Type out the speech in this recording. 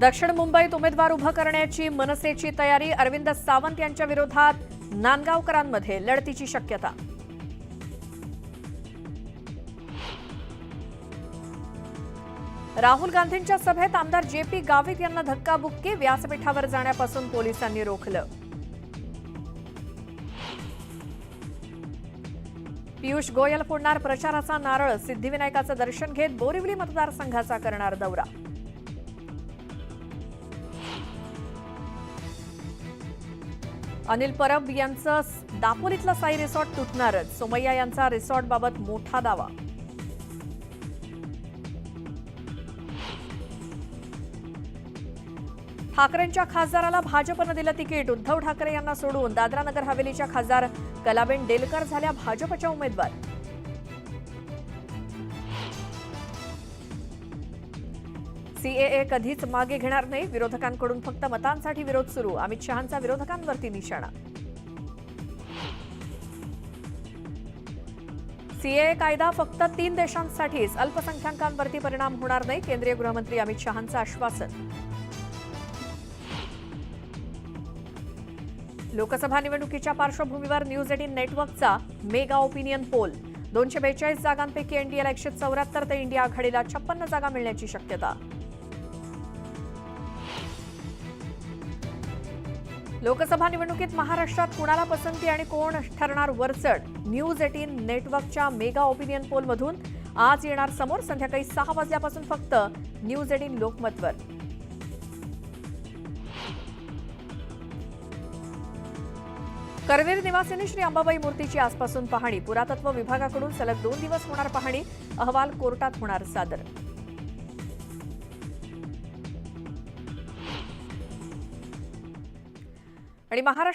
दक्षिण मुंबईत उमेदवार उभं करण्याची मनसेची तयारी अरविंद सावंत यांच्या विरोधात नांदगावकरांमध्ये लढतीची शक्यता. राहुल गांधींच्या सभेत आमदार जे पी गावित यांना धक्काबुक्की व्यासपीठावर जाण्यापासून पोलिसांनी रोखलं. पियुष गोयल फोडणार प्रचाराचा नारळ सिद्धिविनायकाचं दर्शन घेत बोरिवली मतदारसंघाचा करणार दौरा. अनिल परब यांचं दापोलीतलं साई रिसॉर्ट तुटणारच. सोमय्या यांचा रिसॉर्टबाबत मोठा दावा. ठाकरेंच्या खासदाराला भाजपनं दिलं तिकीट उद्धव ठाकरे यांना सोडून दादरा नगर हवेलीच्या खासदार कलाबेन डेलकर झाल्या भाजपच्या उमेदवार. सीएए कधीच मागे घेणार नाही. विरोधकांकडून फक्त मतांसाठी विरोध सुरू. अमित शहांचा विरोधकांवरती निशाणा. सीएए कायदा फक्त तीन देशांसाठीच अल्पसंख्याकांवरती परिणाम होणार नाही केंद्रीय गृहमंत्री अमित शहांचं आश्वासन. लोकसभा निवडणुकीच्या पार्श्वभूमीवर न्यूज एटीन नेटवर्कचा मेगा ओपिनियन पोल. दोनशे बेचाळीस जागांपैकी एनडीएला एकशे चौऱ्याहत्तर तर इंडिया आघाडीला छप्पन्न जागा मिळण्याची शक्यता. लोकसभा निवडणुकीत महाराष्ट्रात कुणाला पसंती आणि कोण ठरणार वरचढ? न्यूज एटीन नेटवर्कच्या मेगा ओपिनियन पोलमधून आज येणार समोर संध्याकाळी सहा वाजल्यापासून फक्त न्यूज एटीन लोकमतवर. करवीर निवासिनी श्री अंबाबाई मूर्तीची आजपासून पाहणी. पुरातत्व विभागाकडून सलग दोन दिवस होणार पाहणी. अहवाल कोर्टात होणार सादर. आणि महाराष्ट्र